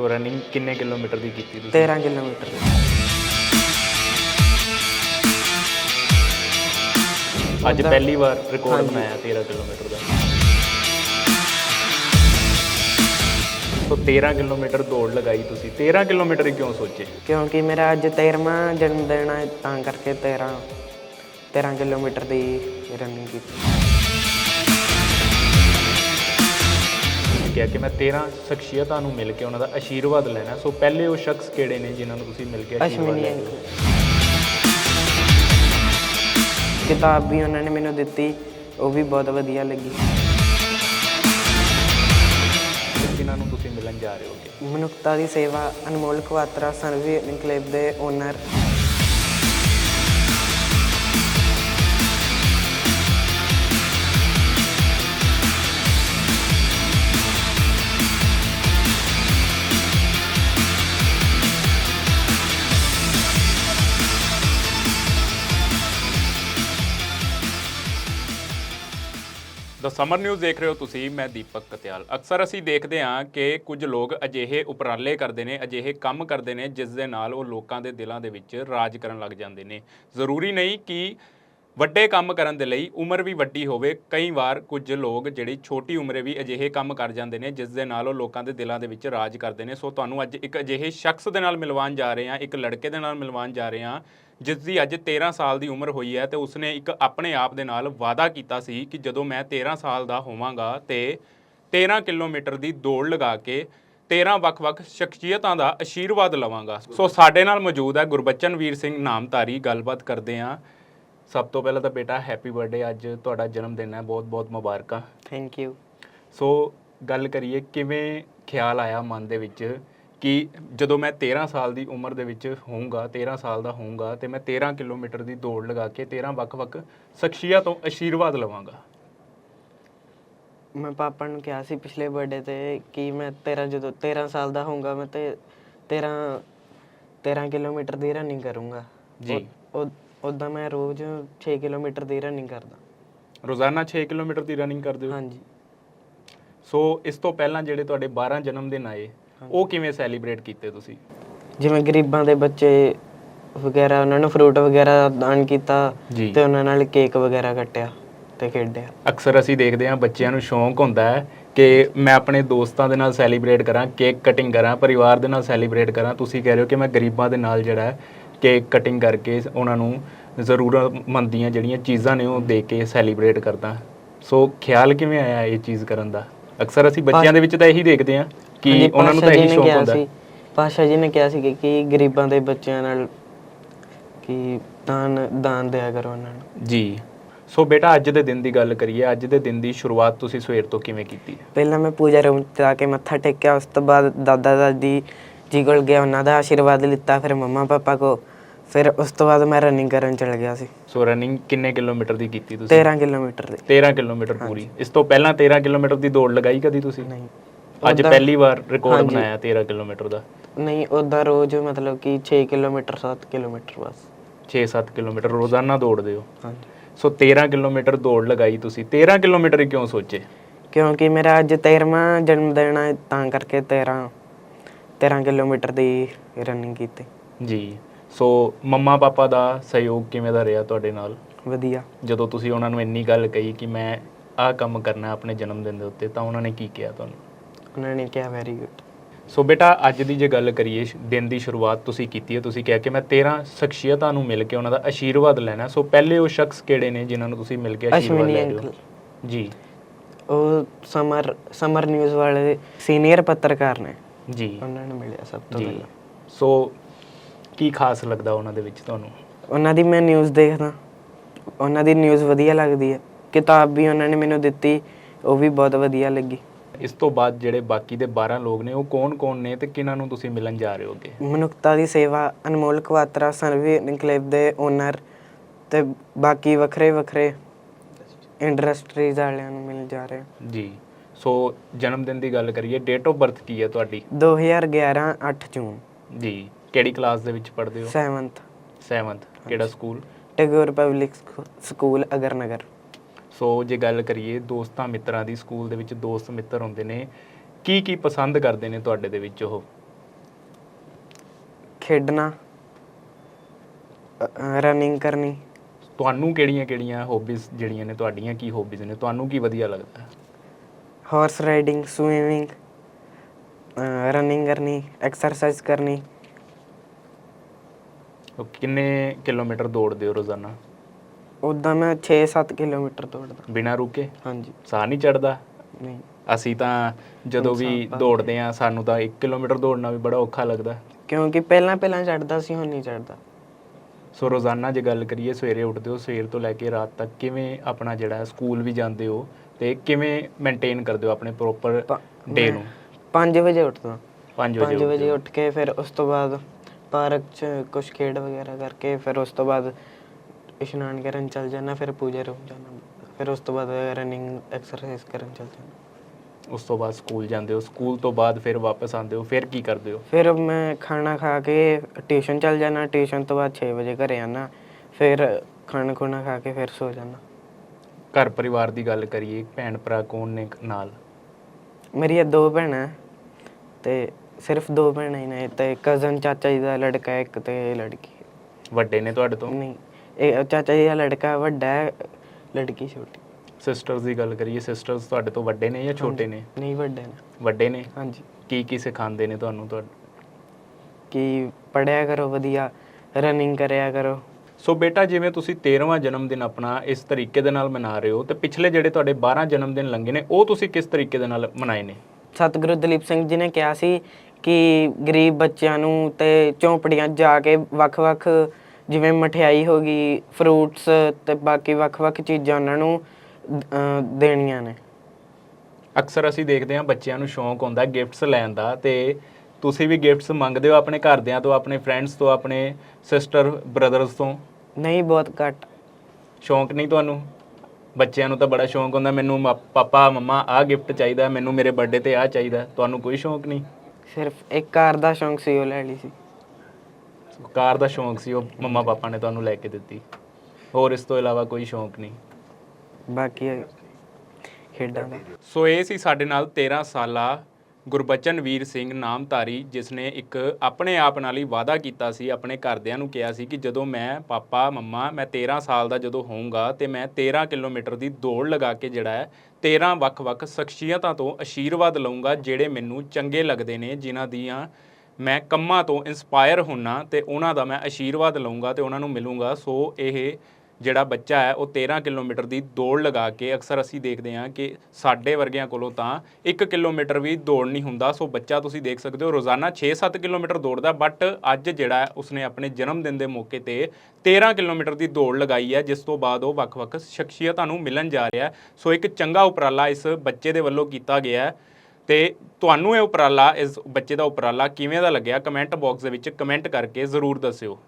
ਸੋ running ਕਿੰਨੇ kilometre ਦੀ ਕੀਤੀ ਤੁਸੀਂ? 13 ਕਿਲੋਮੀਟਰ ਅੱਜ ਪਹਿਲੀ ਵਾਰ ਰਿਕਾਰਡ ਬਣਾਇਆ 13 ਕਿਲੋਮੀਟਰ ਦਾ। ਸੋ 13 ਕਿਲੋਮੀਟਰ ਦੌੜ ਲਗਾਈ ਤੁਸੀਂ। 13 ਕਿਲੋਮੀਟਰ ਹੀ ਕਿਉਂ ਸੋਚੇ? ਕਿਉਂਕਿ ਮੇਰਾ ਅੱਜ 13ਵਾਂ ਜਨਮ ਦਿਨ ਹੈ ਤਾਂ ਕਰਕੇ 13 13 ਕਿਲੋਮੀਟਰ ਦੀ ਰਨਿੰਗ ਕੀਤੀ। ਕਿਹਾ ਕਿ ਮੈਂ 13 ਸ਼ਖਸੀਅਤਾਂ ਨੂੰ ਮਿਲ ਕੇ ਉਹਨਾਂ ਦਾ ਆਸ਼ੀਰਵਾਦ ਲੈਣਾ। ਸੋ ਪਹਿਲੇ ਉਹ ਸ਼ਖਸ ਕਿਹੜੇ ਨੇ ਜਿਨ੍ਹਾਂ ਨੂੰ ਤੁਸੀਂ ਮਿਲ ਕੇ ਆਸ਼ੀਰਵਾਦ ਅਸ਼ਵਨੀ ਅੰਕਲ ਕਿਤਾਬ ਵੀ ਉਹਨਾਂ ਨੇ ਮੈਨੂੰ ਦਿੱਤੀ ਉਹ ਵੀ ਬਹੁਤ ਵਧੀਆ ਲੱਗੀ। ਜਿਨ੍ਹਾਂ ਨੂੰ ਤੁਸੀਂ ਮਿਲਣ ਜਾ ਰਹੇ ਹੋਗੇ ਮਨੁੱਖਤਾ ਦੀ ਸੇਵਾ ਅਨਮੋਲ ਕਵਾਤਰਾ ਸਰਵੀ ਇਨਕਲੇਵ ਦੇ ਓਨਰ ਦ ਸਮਰ ਨਿਊਜ਼ ਦੇਖ ਰਹੇ ਹੋ ਤੁਸੀਂ, ਮੈਂ ਦੀਪਕ ਕਤਿਆਲ। ਅਕਸਰ ਅਸੀਂ ਦੇਖਦੇ ਹਾਂ ਕਿ ਕੁਝ ਲੋਕ ਅਜਿਹੇ ਉਪਰਾਲੇ ਕਰਦੇ ਨੇ, ਅਜਿਹੇ ਕੰਮ ਕਰਦੇ ਨੇ, ਜਿਸ ਦੇ ਨਾਲ ਉਹ ਲੋਕਾਂ ਦੇ ਦਿਲਾਂ ਦੇ ਵਿੱਚ ਰਾਜ ਕਰਨ ਲੱਗ ਜਾਂਦੇ ਨੇ। ਜ਼ਰੂਰੀ ਨਹੀਂ ਕਿ ਵੱਡੇ ਕੰਮ ਕਰਨ ਦੇ ਲਈ ਉਮਰ ਵੀ ਵੱਡੀ ਹੋਵੇ, ਕਈ ਵਾਰ ਕੁਝ ਲੋਕ ਜਿਹੜੀ ਛੋਟੀ ਉਮਰੇ ਵੀ ਅਜਿਹੇ ਕੰਮ ਕਰ ਜਾਂਦੇ ਨੇ, ਜਿਸ ਦੇ ਨਾਲ ਉਹ ਲੋਕਾਂ ਦੇ ਦਿਲਾਂ ਦੇ ਵਿੱਚ ਰਾਜ ਕਰਦੇ ਨੇ। ਸੋ ਤੁਹਾਨੂੰ ਅੱਜ ਇੱਕ ਅਜਿਹੇ ਸ਼ਖਸ ਦੇ ਨਾਲ ਮਿਲਵਾਉਣ ਜਾ ਰਹੇ ਹਾਂ, ਇੱਕ ਲੜਕੇ ਦੇ ਨਾਲ ਮਿਲਵਾਉਣ ਜਾ ਰਹੇ ਹਾਂ, ਜਿਸ ਦੀ ਅੱਜ 13 ਸਾਲ ਦੀ ਉਮਰ ਹੋਈ ਹੈ ਤੇ ਉਸਨੇ ਇੱਕ ਆਪਣੇ ਆਪ ਦੇ ਨਾਲ ਵਾਅਦਾ ਕੀਤਾ ਸੀ ਕਿ ਜਦੋਂ ਮੈਂ 13 ਸਾਲ ਦਾ ਹੋਵਾਂਗਾ ਤੇ 13 ਕਿਲੋਮੀਟਰ ਦੀ ਦੌੜ ਲਗਾ ਕੇ 13 ਵੱਖ-ਵੱਖ ਸ਼ਖਸੀਅਤਾਂ ਦਾ ਆਸ਼ੀਰਵਾਦ ਲਵਾਂਗਾ। ਸੋ ਸਾਡੇ ਨਾਲ ਮੌਜੂਦ ਹੈ ਗੁਰਬਚਨ ਵੀਰ ਸਿੰਘ ਨਾਮਧਾਰੀ, ਗੱਲਬਾਤ ਕਰਦੇ ਹਾਂ। ਸਭ ਤੋਂ ਪਹਿਲਾਂ ਤਾਂ ਬੇਟਾ ਹੈਪੀ ਬਰਥਡੇ ਅੱਜ ਤੁਹਾਡਾ ਜਨਮ ਦਿਨ ਹੈ। ਬਹੁਤ-ਬਹੁਤ ਮੁਬਾਰਕਾਂ। ਥੈਂਕ ਯੂ ਸੋ ਗੱਲ ਕਰੀਏ ਕਿਵੇਂ ਖਿਆਲ ਆਇਆ ਮਨ ਦੇ ਵਿੱਚ ਕਿ ਜਦੋਂ ਮੈਂ 13 ਸਾਲ ਦੀ ਉਮਰ ਦੇ ਵਿੱਚ ਹੋਊਂਗਾ 13 ਸਾਲ ਦਾ ਹੋਊਂਗਾ ਤੇ ਮੈਂ 13 ਕਿਲੋਮੀਟਰ ਦੀ ਦੌੜ ਲਗਾ ਕੇ 13 ਵੱਖ-ਵੱਖ ਸ਼ਖਸੀਅਤਾਂ ਤੋਂ ਆਸ਼ੀਰਵਾਦ ਲਵਾਂਗਾ। ਮੈਂ ਪਾਪਾ ਨੂੰ ਕਿਹਾ ਸੀ ਪਿਛਲੇ ਬਰਥਡੇ ਤੇ ਕਿ ਮੈਂ 13 ਜਦੋਂ 13 ਸਾਲ ਦਾ ਹੋਊਂਗਾ ਮੈਂ ਤੇ 13 13 ਕਿਲੋਮੀਟਰ ਦੀ ਰਨਿੰਗ ਕਰੂੰਗਾ। ਜੀ। ਉਦਾਂ ਮੈਂ ਰੋਜ਼ 6 ਕਿਲੋਮੀਟਰ ਦੀ ਰਨਿੰਗ ਕਰਦਾ। ਰੋਜ਼ਾਨਾ 6 ਕਿਲੋਮੀਟਰ ਦੀ ਰਨਿੰਗ ਕਰਦੇ ਹੋ? ਹਾਂਜੀ। ਸੋ ਇਸ ਤੋਂ ਪਹਿਲਾਂ ਜਿਹੜੇ ਤੁਹਾਡੇ 12 ਜਨਮ ਦਿਨ ਆਏ ਉਹ ਕਿਵੇਂ ਸੈਲੀਬ੍ਰੇਟ ਕੀਤੇ ਤੁਸੀਂ? ਜਿਵੇਂ ਗਰੀਬਾਂ ਦੇ ਬੱਚੇ ਵਗੈਰਾ ਉਹਨਾਂ ਨੂੰ ਫਰੂਟ ਵਗੈਰਾ ਦਾਨ ਕੀਤਾ ਜੀ। ਤੇ ਉਹਨਾਂ ਨਾਲ ਕੇਕ ਵਗੈਰਾ ਕੱਟਿਆ ਤੇ ਖੇਡਿਆ। ਅਕਸਰ ਅਸੀਂ ਦੇਖਦੇ ਹਾਂ ਬੱਚਿਆਂ ਨੂੰ ਸ਼ੌਂਕ ਹੁੰਦਾ ਹੈ ਕਿ ਮੈਂ ਆਪਣੇ ਦੋਸਤਾਂ ਦੇ ਨਾਲ ਸੈਲੀਬ੍ਰੇਟ ਕਰਾਂ ਕੇਕ ਕਟਿੰਗ ਕਰਾਂ ਪਰਿਵਾਰ ਦੇ ਨਾਲ ਸੈਲੀਬ੍ਰੇਟ ਕਰਾਂ। ਤੁਸੀਂ ਕਹਿ ਰਹੇ ਹੋ ਕਿ ਮੈਂ ਗਰੀਬਾਂ ਦੇ ਨਾਲ ਜਿਹੜਾ ਹੈ ਕੇਕ ਕਟਿੰਗ ਕਰਕੇ ਉਹਨਾਂ ਨੂੰ ਜ਼ਰੂਰਤਮੰਦ ਦੀਆਂ ਜਿਹੜੀਆਂ ਚੀਜ਼ਾਂ ਨੇ ਉਹ ਦੇ ਕੇ ਸੈਲੀਬ੍ਰੇਟ ਕਰਦਾ। ਸੋ ਖਿਆਲ ਕਿਵੇਂ ਆਇਆ ਇਹ ਚੀਜ਼ ਕਰਨ ਦਾ? ਅਕਸਰ ਅਸੀਂ ਬੱਚਿਆਂ ਦੇ ਵਿੱਚ ਤਾਂ ਇਹੀ ਦੇਖਦੇ ਹਾਂ ਕਿ ਉਹਨਾਂ ਨੂੰ ਤਾਂ ਇਹੀ ਸ਼ੌਂਕ ਹੁੰਦਾ। ਪਾਸ਼ਾ ਜੀ ਨੇ ਕਿਹਾ ਸੀ ਕਿ- ਕਿ ਗਰੀਬਾਂ ਦੇ ਬੱਚਿਆਂ ਨਾਲ ਕਿ ਦਾਨ ਦਾਨ ਦਿਆ ਕਰੋ ਉਹਨਾਂ ਨੂੰ। ਜੀ। ਸੋ ਬੇਟਾ ਅੱਜ ਦੇ ਦਿਨ ਦੀ ਗੱਲ ਕਰੀਏ ਅੱਜ ਦੇ ਦਿਨ ਦੀ ਸ਼ੁਰੂਆਤ ਤੁਸੀਂ ਸਵੇਰ ਤੋਂ ਕਿਵੇਂ ਕੀਤੀ? ਪਹਿਲਾਂ ਮੈਂ ਪੂਜਾ ਰੂਮ ਤੇ ਆ ਕੇ ਮੱਥਾ ਟੇਕਿਆ ਉਸ ਤੋਂ ਬਾਅਦ ਦਾਦਾ ਦਾਦੀ ਜੀ ਕੋਲ ਗਿਆ ਉਹਨਾਂ ਦਾ ਆਸ਼ੀਰਵਾਦ ਲਿੱਤਾ ਫਿਰ ਮੰਮਾ ਪਾਪਾ ਕੋ ਫਿਰ ਉਸ ਤੋਂ ਬਾਅਦ ਮੈਂ ਰਨਿੰਗ ਕਰਨ ਚਲ ਗਿਆ ਸੀ। ਸੋ ਰਨਿੰਗ ਕਿੰਨੇ ਕਿਲੋਮੀਟਰ ਦੀ ਕੀਤੀ ਤੁਸੀਂ? 13 ਕਿਲੋਮੀਟਰ ਦੀ। 13 ਕਿਲੋਮੀਟਰ ਪੂਰੀ। ਇਸ ਤੋਂ ਪਹਿਲਾਂ 13 ਕਿਲੋਮੀਟਰ ਦੀ ਦੌੜ ਲਗਾਈ ਕਦੀ ਤੁਸੀਂ? ਨਹੀਂ। ਅੱਜ ਉੱਦਾਂ- ਪਹਿਲੀ ਵਾਰ ਰਿਕਾਰਡ ਹਾਂਜੀ। ਬਣਾਇਆ 13 ਕਿਲੋਮੀਟਰ ਦਾ। ਨਹੀਂ ਉਦਾਂ ਰੋਜ਼ ਮਤਲਬ ਕਿ 6 ਕਿਲੋਮੀਟਰ 7 ਕਿਲੋਮੀਟਰ ਬਸ। 6-7 ਕਿਲੋਮੀਟਰ ਰੋਜ਼ਾਨਾ ਦੌੜਦੇ ਹੋ। ਹਾਂਜੀ। ਸੋ 13 ਕਿਲੋਮੀਟਰ ਦੌੜ ਲਗਾਈ ਤੁਸੀਂ। 13 ਕਿਲੋਮੀਟਰ ਹੀ ਕਿਉਂ ਸੋਚੇ? ਕਿਉਂਕਿ ਮੇਰਾ ਅੱਜ 13ਵਾਂ ਜਨਮ ਦਿਨ ਹੈ ਤਾਂ ਕਰਕੇ 13 13 ਕਿਲੋਮੀਟਰ ਦੀ ਰਨਿੰਗ ਕੀਤੀ। ਜੀ। ਸੋ ਮੰਮਾ ਪਾਪਾ ਦਾ ਸਹਿਯੋਗ ਕਿਵੇਂ ਦਾ ਰਿਹਾ ਤੁਹਾਡੇ ਨਾਲ? ਵਧੀਆ। ਜਦੋਂ ਤੁਸੀਂ ਉਹਨਾਂ ਨੂੰ ਇੰਨੀ ਗੱਲ ਕਹੀ ਕਿ ਮੈਂ ਆਹ ਕੰਮ ਕਰਨਾ ਆਪਣੇ ਜਨਮ ਦਿਨ ਦੇ ਉੱਤੇ ਤਾਂ ਉਹਨਾਂ ਨੇ ਕੀ ਕਿਹਾ ਤੁਹਾਨੂੰ? ਉਹਨਾਂ ਨੇ ਕਿਹਾ ਵੈਰੀ ਗੁੱਡ ਸੋ ਬੇਟਾ ਅੱਜ ਦੀ ਜੇ ਗੱਲ ਕਰੀਏ ਸ਼- ਦਿਨ ਦੀ ਸ਼ੁਰੂਆਤ ਤੁਸੀਂ ਕੀਤੀ ਹੈ। ਤੁਸੀਂ ਕਿਹਾ ਕਿ ਮੈਂ 13 ਸ਼ਖਸੀਅਤਾਂ ਨੂੰ ਮਿਲ ਕੇ ਉਹਨਾਂ ਦਾ ਆਸ਼ੀਰਵਾਦ ਲੈਣਾ ਸੋ ਪਹਿਲੇ ਉਹ ਸ਼ਖਸ ਕਿਹੜੇ ਨੇ ਜਿਨ੍ਹਾਂ ਨੂੰ ਤੁਸੀਂ ਮਿਲ ਕੇ ਆਸ਼ੀਰਵਾਦ ਅਸ਼ਵਨੀ ਲੈ ਰਹੇ ਹੋ? ਅੰਕਲ। ਜੀ। ਉਹ ਸਮਰ ਸਮਰ ਨਿਊਜ਼ ਵਾਲੇ ਸੀਨੀਅਰ ਪੱਤਰਕਾਰ ਨੇ। ਜੀ। ਉਹਨਾਂ ਨੇ ਮਿਲਿਆ ਸਭ ਤੋਂ ਜੀ। ਪਹਿਲਾਂ। ਸੋ ਕੀ ਖਾਸ ਲੱਗਦਾ ਉਹਨਾਂ ਦੇ ਵਿੱਚ ਤੁਹਾਨੂੰ? ਉਹਨਾਂ ਦੀ ਮੈਂ ਨਿਊਜ਼ ਦੇਖਦਾ। ਉਹਨਾਂ ਦੀ ਨਿਊਜ਼ ਵਧੀਆ ਲੱਗਦੀ ਹੈ। ਕਿਤਾਬ ਵੀ ਉਹਨਾਂ ਨੇ ਮੈਨੂੰ ਦਿੱਤੀ ਉਹ ਵੀ ਬਹੁਤ ਵਧੀਆ ਲੱਗੀ। ਇਸ ਤੋਂ ਬਾਅਦ ਜਿਹੜੇ ਬਾਕੀ ਦੇ 12 ਲੋਕ ਨੇ ਉਹ ਕੌਣ-ਕੌਣ ਨੇ ਤੇ ਕਿਹਨਾਂ ਨੂੰ ਤੁਸੀਂ ਮਿਲਣ ਜਾ ਰਹੇ ਹੋਗੇ ਮਨੁੱਖਤਾ ਦੀ ਸੇਵਾ ਅਨਮੋਲ ਕਵਾਤਰਾ ਸਰਵੀ ਇਨਕਲੇਵ ਦੇ ਓਨਰ ਤੇ ਬਾਕੀ ਵੱਖਰੇ ਵੱਖਰੇ ਇੰਡਸਟਰੀਜ਼ ਵਾਲਿਆਂ ਨੂੰ ਮਿਲ ਜਾ ਰਹੇ ਜੀ। ਸੋ ਜਨਮ ਦਿਨ ਦੀ ਗੱਲ ਕਰੀਏ ਡੇਟ ਆਫ ਬਰਥ ਕੀ ਹੈ ਤੁਹਾਡੀ? 2011 8 ਜੂਨ। ਜੀ। ਕਿਹੜੀ ਕਲਾਸ ਦੇ ਵਿੱਚ ਪੜ੍ਹਦੇ ਹੋ? 7th 7th ਕਿਹੜਾ school Tagore public school Agarnagar. So ਜੇ ਗੱਲ ਕਰੀਏ ਦੋਸਤਾਂ ਮਿੱਤਰਾਂ ਦੀ ਸਕੂਲ ਦੇ ਵਿੱਚ ਦੋਸਤ ਮਿੱਤਰ ਹੁੰਦੇ ਨੇ ਕੀ ਕੀ ਪਸੰਦ ਕਰਦੇ ਨੇ ਤੁਹਾਡੇ ਦੇ ਵਿੱਚ ਉਹ? ਖੇਡਣਾ ਰਨਿੰਗ ਕਰਨੀ। ਤੁਹਾਨੂੰ ਕਿਹੜੀਆਂ-ਕਿਹੜੀਆਂ ਹੌਬੀਜ਼ ਜਿਹੜੀਆਂ ਨੇ ਤੁਹਾਡੀਆਂ ਕੀ ਹੌਬੀਜ਼ ਨੇ? ਤੁਹਾਨੂੰ ਕੀ ਵਧੀਆ ਲੱਗਦਾ? ਹਾਰਸ ਰਾਈਡਿੰਗ ਸਵੀਮਿੰਗ ਰਨਿੰਗ ਕਰਨੀ ਐਕਸਰਸਾਈਜ਼ ਕਰਨੀ। ਉਹ ਕਿੰਨੇ ਕਿਲੋਮੀਟਰ ਦੌੜਦੇ ਹੋ ਰੋਜ਼ਾਨਾ? ਉਦਾਂ ਮੈਂ 6-7 ਕਿਲੋਮੀਟਰ ਦੌੜਦਾ। ਬਿਨਾਂ ਰੁਕੇ? ਹਾਂਜੀ। ਸਾਹ ਨਹੀਂ ਚੜਦਾ ਨਹੀਂ। ਅਸੀਂ ਤਾਂ ਜਦੋਂ ਵੀ ਦੌੜਦੇ ਆ ਸਾਨੂੰ ਤਾਂ 1 ਕਿਲੋਮੀਟਰ ਦੌੜਨਾ ਵੀ ਬੜਾ ਔਖਾ ਲੱਗਦਾ। ਕਿਉਂਕਿ ਪਹਿਲਾਂ ਪਹਿਲਾਂ ਚੜਦਾ ਸੀ ਹੁਣ ਨਹੀਂ ਚੜਦਾ ਸੋ ਰੋਜ਼ਾਨਾ ਜੇ ਗੱਲ ਕਰੀਏ ਸਵੇਰੇ ਉੱਠਦੇ ਹੋ ਸਵੇਰ ਤੋਂ ਲੈ ਕੇ ਰਾਤ ਤੱਕ ਕਿਵੇਂ ਆਪਣਾ ਜਿਹੜਾ ਸਕੂਲ ਵੀ ਜਾਂਦੇ ਹੋ ਤੇ ਕਿਵੇਂ ਮੇਨਟੇਨ ਕਰਦੇ ਹੋ ਆਪਣੇ ਪ੍ਰੋਪਰ ਡੇ ਨੂੰ? 5 ਵਜੇ ਉੱਠਦਾ। 5 ਵਜੇ 5 ਵਜੇ ਉੱਠ ਕੇ ਫਿਰ ਉਸ ਤੋਂ ਬਾਅਦ ਪਾਰਕ 'ਚ ਕੁਝ ਖੇਡ ਵਗੈਰਾ ਕਰਕੇ ਫਿਰ ਉਸ ਤੋਂ ਬਾਅਦ ਇਸ਼ਨਾਨ ਕਰਨ ਚੱਲ ਜਾਣਾ ਫਿਰ ਪੂਜਾ ਰੂਮ ਜਾਣਾ ਫਿਰ ਉਸ ਤੋਂ ਬਾਅਦ ਰਨਿੰਗ ਐਕਸਰਸਾਈਜ਼ ਕਰਨ ਚੱਲ ਜਾਣਾ ਉਸ ਤੋਂ ਬਾਅਦ ਸਕੂਲ ਜਾਂਦੇ ਹੋ ਸਕੂਲ ਤੋਂ ਬਾਅਦ ਫਿਰ ਵਾਪਸ ਆਉਂਦੇ ਹੋ ਫਿਰ ਕੀ ਕਰਦੇ ਹੋ? ਫਿਰ ਮੈਂ ਖਾਣਾ ਖਾ ਕੇ ਟਿਊਸ਼ਨ ਚੱਲ ਜਾਣਾ ਟਿਊਸ਼ਨ ਤੋਂ ਬਾਅਦ 6 ਵਜੇ ਘਰੇ ਆਣਾ ਫਿਰ ਖਾਣਾ ਖੁਣਾ ਖਾ ਕੇ ਫਿਰ ਸੋ ਜਾਣਾ ਘਰ ਪਰਿਵਾਰ ਦੀ ਗੱਲ ਕਰੀਏ ਭੈਣ ਭਰਾ ਕੌਣ ਨੇ ਨਾਲ? ਮੇਰੀਆਂ ਦੋ ਭੈਣਾਂ ਤੇ ਸਿਰਫ ਦੋ ਭੈਣਾਂ ਹੀ ਨੇ ਤੇ ਕਜ਼ਨ ਚਾਚਾ ਜੀ ਦਾ ਲੜਕਾ ਹੈ ਇੱਕ ਤੇ ਲੜਕੀ। ਹੈ। ਵੱਡੇ ਨੇ ਤੁਹਾਡੇ ਤੋਂ? ਨਹੀਂ ਇਹ ਚਾਚਾ ਜੀ ਦਾ ਲੜਕਾ ਵੱਡਾ ਹੈ ਲੜਕੀ ਛੋਟੀ। ਸਿਸਟਰਸ ਦੀ ਗੱਲ ਕਰੀਏ ਸਿਸਟਰਸ ਤੁਹਾਡੇ ਤੋਂ ਵੱਡੇ ਨੇ ਜਾਂ ਛੋਟੇ ਨੇ? ਨਹੀਂ ਵੱਡੇ ਨੇ। ਵੱਡੇ ਨੇ? ਹਾਂਜੀ। ਕੀ ਕੀ ਸਿਖਾਉਂਦੇ ਨੇ ਤੁਹਾਨੂੰ ਤੁਹਾਡੇ? ਕਿ ਪੜਿਆ ਕਰੋ ਵਧੀਆ ਰਨਿੰਗ ਕਰਿਆ ਕਰੋ। ਸੋ ਬੇਟਾ ਜਿਵੇਂ ਤੁਸੀਂ 13ਵਾਂ ਜਨਮ ਦਿਨ ਆਪਣਾ ਇਸ ਤਰੀਕੇ ਦੇ ਨਾਲ ਮਨਾ ਰਹੇ ਹੋ ਤੇ ਪਿਛਲੇ ਜਿਹੜੇ ਤੁਹਾਡੇ 12 ਜਨਮ ਦਿਨ ਲੰਘੇ ਨੇ ਉਹ ਤੁਸੀਂ ਕਿਸ ਤਰੀਕੇ ਦੇ ਨਾਲ ਮਨਾਏ ਨੇ? ਸਤਿਗੁਰੂ ਦਲੀਪ ਸਿੰਘ ਜੀ ਨੇ ਕਿਹਾ ਸੀ ਕਿ ਗਰੀਬ ਬੱਚਿਆਂ ਨੂੰ ਤੇ ਝੌਂਪੜੀਆਂ ਜਾ ਕੇ ਵੱਖ-ਵੱਖ ਜਿਵੇਂ ਮਠਿਆਈ ਹੋ ਗਈ ਫਰੂਟਸ ਤੇ ਬਾਕੀ ਵੱਖ-ਵੱਖ ਚੀਜ਼ਾਂ ਉਹਨਾਂ ਨੂੰ ਦੇਣੀਆਂ ਨੇ। ਅਕਸਰ ਅਸੀਂ ਦੇਖਦੇ ਹਾਂ ਬੱਚਿਆਂ ਨੂੰ ਸ਼ੌਂਕ ਹੁੰਦਾ ਗਿਫਟਸ ਲੈਣ ਦਾ ਤੇ ਤੁਸੀਂ ਵੀ ਗਿਫਟਸ ਮੰਗਦੇ ਹੋ ਆਪਣੇ ਘਰਦਿਆਂ ਤੋਂ ਆਪਣੇ ਫਰੈਂਡਸ ਤੋਂ ਆਪਣੇ ਸਿਸਟਰ ਬ੍ਰਦਰਸ ਤੋਂ? ਨਹੀਂ ਬਹੁਤ ਘੱਟ। ਸ਼ੌਂਕ ਨਹੀਂ ਤੁਹਾਨੂੰ? ਬੱਚਿਆਂ ਨੂੰ ਤਾਂ ਬੜਾ ਸ਼ੌਂਕ ਹੁੰਦਾ ਮੈਨੂੰ ਮ- ਪਾਪਾ ਮੰਮਾ ਆਹ ਗਿਫਟ ਚਾਹੀਦਾ ਮੈਨੂੰ ਮੇਰੇ ਬਰਥਡੇ ਤੇ ਆਹ ਚਾਹੀਦਾ ਤੁਹਾਨੂੰ ਕੋਈ ਸ਼ੌਂਕ ਨਹੀਂ? ਸਿਰਫ ਇੱਕ ਕਾਰ ਦਾ ਸ਼ੌਂਕ ਸੀ ਉਹ ਲੈ ਲਈ ਸੀ। ਕਾਰ ਦਾ ਸ਼ੌਂਕ ਸੀ ਉਹ ਮੰਮਾ ਪਾਪਾ ਨੇ ਤੁਹਾਨੂੰ ਲੈ ਕੇ ਦਿੱਤੀ। ਹੋਰ ਇਸ ਤੋਂ ਇਲਾਵਾ ਕੋਈ ਸ਼ੌਂਕ ਨਹੀਂ। ਬਾਕੀ ਖੇਡਾਂ ਦਾ। ਸੋ ਇਹ ਸੀ ਸਾਡੇ ਨਾਲ 13 ਸਾਲਾ ਗੁਰਬਚਨ ਵੀਰ ਸਿੰਘ ਨਾਮਧਾਰੀ ਜਿਸ ਨੇ ਇੱਕ ਆਪਣੇ ਆਪ ਨਾਲ ਹੀ ਵਾਅਦਾ ਕੀਤਾ ਸੀ, ਆਪਣੇ ਘਰਦਿਆਂ ਨੂੰ ਕਿਹਾ ਸੀ ਕਿ ਜਦੋਂ ਮੈਂ ਪਾਪਾ, ਮੰਮਾ, ਮੈਂ 13 ਸਾਲ ਦਾ ਜਦੋਂ ਹੋਊਂਗਾ ਤੇ ਮੈਂ 13 ਕਿਲੋਮੀਟਰ ਦੀ ਦੌੜ ਲਗਾ ਕੇ ਜਿਹੜਾ ਹੈ 13 ਵੱਖ-ਵੱਖ ਸ਼ਖਸੀਅਤਾਂ ਤੋਂ ਆਸ਼ੀਰਵਾਦ ਲਵਾਂਗਾ ਜਿਹੜੇ ਮੈਨੂੰ ਚੰਗੇ ਲੱਗਦੇ ਨੇ, ਜਿਨ੍ਹਾਂ ਦੀਆਂ ਮੈਂ ਕੰਮਾਂ ਤੋਂ ਇਨਸਪਾਇਰ ਹੁੰਨਾ ਤੇ ਉਹਨਾਂ ਦਾ ਮੈਂ ਆਸ਼ੀਰਵਾਦ ਲਵਾਂਗਾ ਤੇ ਉਹਨਾਂ ਨੂੰ ਮਿਲੂੰਗਾ। ਸੋ ਇਹ ਜਿਹੜਾ ਬੱਚਾ ਹੈ, ਉਹ 13 ਕਿਲੋਮੀਟਰ ਦੀ ਦੌੜ ਲਗਾ ਕੇ ਅਕਸਰ ਅਸੀਂ ਦੇਖਦੇ ਹਾਂ ਕਿ ਸਾਡੇ ਵਰਗਿਆਂ ਕੋਲੋਂ ਤਾਂ 1 ਕਿਲੋਮੀਟਰ ਵੀ ਦੌੜ ਨਹੀਂ ਹੁੰਦਾ। ਸੋ ਬੱਚਾ ਤੁਸੀਂ ਦੇਖ ਸਕਦੇ ਹੋ, ਰੋਜ਼ਾਨਾ 6-7 ਕਿਲੋਮੀਟਰ ਦੌੜਦਾ ਬਟ ਅੱਜ ਜਿਹੜਾ ਉਸਨੇ ਆਪਣੇ ਜਨਮ ਦਿਨ ਦੇ ਮੌਕੇ ਤੇ 13 ਕਿਲੋਮੀਟਰ ਦੀ ਦੌੜ ਲਗਾਈ ਹੈ, ਜਿਸ ਤੋਂ ਬਾਅਦ ਉਹ ਵੱਖ-ਵੱਖ ਸ਼ਖਸੀਅਤਾਂ ਨੂੰ ਮਿਲਣ ਜਾ ਰਿਹਾ ਹੈ। ਸੋ ਇੱਕ ਚੰਗਾ ਉਪਰਾਲਾ ਇਸ ਬੱਚੇ ਦੇ ਵੱਲੋਂ ਕੀਤਾ ਗਿਆ ਹੈ। ਤੇ ਤੁਹਾਨੂੰ ਇਹ ਉਪਰਾਲਾ, ਇਸ ਬੱਚੇ ਦਾ ਉਪਰਾਲਾ ਕਿਵੇਂ ਦਾ ਲੱਗਿਆ? ਕਮੈਂਟ ਬਾਕਸ ਦੇ ਵਿੱਚ ਕਮੈਂਟ ਕਰਕੇ ਜ਼ਰੂਰ ਦੱਸਿਓ।